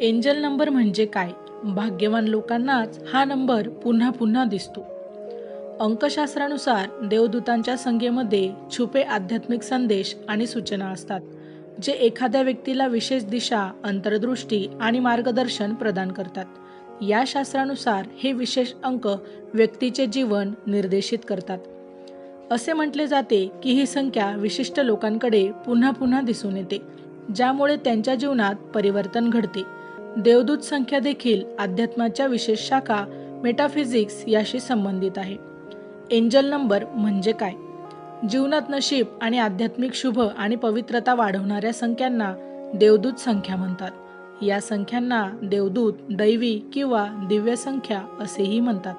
Angel number म्हणजे काय? भाग्यवान लोकांनाच हा नंबर पुन्हा पुन्हा दिसतो. अंकशास्त्रानुसार देवदूतांच्या संख्येमध्ये छुपे आध्यात्मिक संदेश आणि सूचना असतात जे एखाद्या व्यक्तीला विशेष दिशा अंतर्दृष्टी आणि मार्गदर्शन प्रदान करतात. या शास्त्रानुसार हे विशेष अंक व्यक्तीचे जीवन निर्देशित करतात. असे म्हटले जाते की ही संख्या विशिष्ट लोकांकडे पुन्हा पुन्हा दिसून येते ज्यामुळे त्यांच्या जीवनात परिवर्तन घडते. देवदूत संख्या देखील अध्यात्माच्या विशेष शाखा मेटाफिजिक्स याशी संबंधित आहे. एंजल नंबर म्हणजे काय? जीवनात नशीब आणि आध्यात्मिक शुभ आणि पवित्रता वाढवणाऱ्या संख्यांना देवदूत संख्या म्हणतात. या संख्यांना देवदूत दैवी किंवा दिव्य संख्या असेही म्हणतात.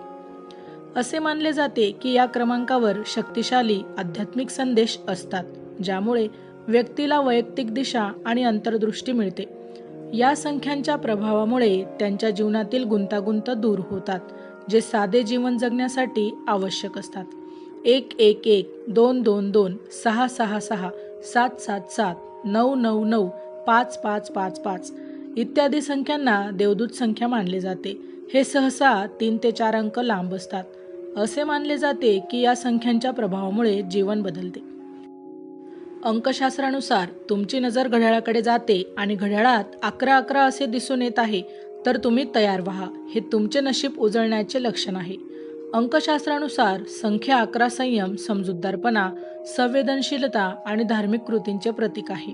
असे मानले जाते की या क्रमांकावर शक्तिशाली आध्यात्मिक संदेश असतात ज्यामुळे व्यक्तीला वैयक्तिक दिशा आणि अंतर्दृष्टी मिळते. या संख्यांच्या प्रभावामुळे त्यांच्या जीवनातील गुंतागुंत दूर होतात जे साधे जीवन जगण्यासाठी आवश्यक असतात. एक एक एक दोन दोन दोन सहा सहा सहा सात सात सात नऊ नऊ नऊ पाच पाच पाच पाच इत्यादी संख्यांना देवदूत संख्या मानले जाते. हे सहसा तीन ते चार अंक लांब असतात. असे मानले जाते की या संख्यांच्या प्रभावामुळे जीवन बदलते. अंकशास्त्रानुसार तुमची नजर घड्याळाकडे जाते आणि घड्याळात अकरा अकरा असे दिसून येत आहे तर तुम्ही तयार व्हा. हे तुमचे नशीब उजळण्याचे लक्षण आहे. अंकशास्त्रानुसार संख्या अकरा संयम समजूतदारपणा संवेदनशीलता आणि धार्मिक कृतींचे प्रतीक आहे.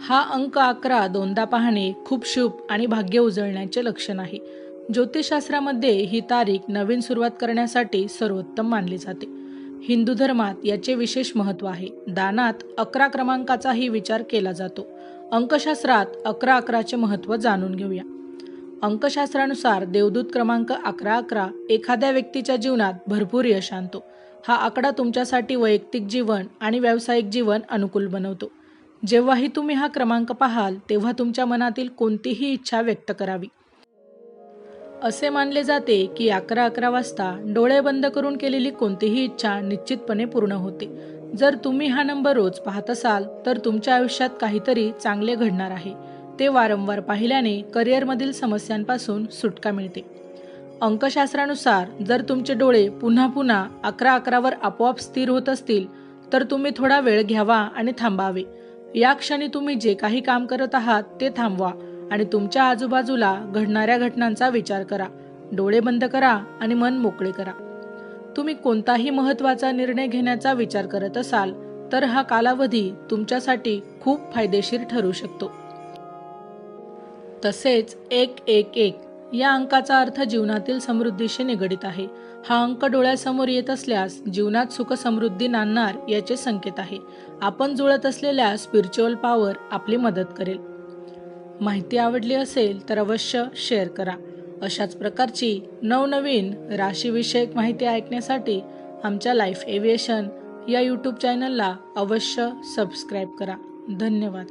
हा अंक अकरा दोनदा पाहणे खूप शुभ आणि भाग्य उजळण्याचे लक्षण आहे. ज्योतिषशास्त्रामध्ये ही तारीख नवीन सुरुवात करण्यासाठी सर्वोत्तम मानली जाते. हिंदू धर्मात याचे विशेष महत्त्व आहे. दानात अकरा क्रमांकाचाही विचार केला जातो. अंकशास्त्रात अकरा अकराचे महत्त्व जाणून घेऊया. अंकशास्त्रानुसार देवदूत क्रमांक अकरा अकरा एखाद्या व्यक्तीच्या जीवनात भरपूर यश आणतो. हा आकडा तुमच्यासाठी वैयक्तिक जीवन आणि व्यावसायिक जीवन अनुकूल बनवतो. जेव्हाही तुम्ही हा क्रमांक पाहाल तेव्हा तुमच्या मनातील कोणतीही इच्छा व्यक्त करावी. असे मानले जाते की अकरा अकरा वाजता डोळे बंद करून केलेली कोणतीही इच्छा निश्चितपणे पूर्ण होते. जर तुम्ही हा नंबर रोज पाहत असाल तर तुमच्या आयुष्यात काहीतरी चांगले घडणार आहे. ते वारंवार पाहिल्याने करिअरमधील समस्यांपासून सुटका मिळते. अंकशास्त्रानुसार जर तुमचे डोळे पुन्हा पुन्हा अकरा अकरावर आपोआप स्थिर होत असतील तर तुम्ही थोडा वेळ घ्यावा आणि थांबावे. या क्षणी तुम्ही जे काही काम करत आहात ते थांबवा. आणि तुमच्या आजूबाजूला घडणाऱ्या घटनांचा विचार करा. डोळे बंद करा आणि मन मोकळे करा. तुम्ही कोणताही महत्त्वाचा निर्णय घेण्याचा विचार करत असाल तर हा कालावधी तुमच्यासाठी खूप फायदेशीर ठरू शकतो. तसेच एक एक एक या अंकाचा अर्थ जीवनातील समृद्धीशी निगडित आहे. हा अंक डोळ्यासमोर येत असल्यास जीवनात सुख समृद्धी नांदणार याचे संकेत आहे. आपण जुळत असलेल्या स्पिरिच्युअल पॉवर आपली मदत करेल. माहिती आवडली असेल तर अवश्य शेअर करा. अशाच प्रकारची नवनवीन राशीविषयक माहिती ऐकण्यासाठी आमच्या लाईफ एव्हिएशन या यूट्यूब चॅनलला अवश्य सबस्क्राईब करा. धन्यवाद.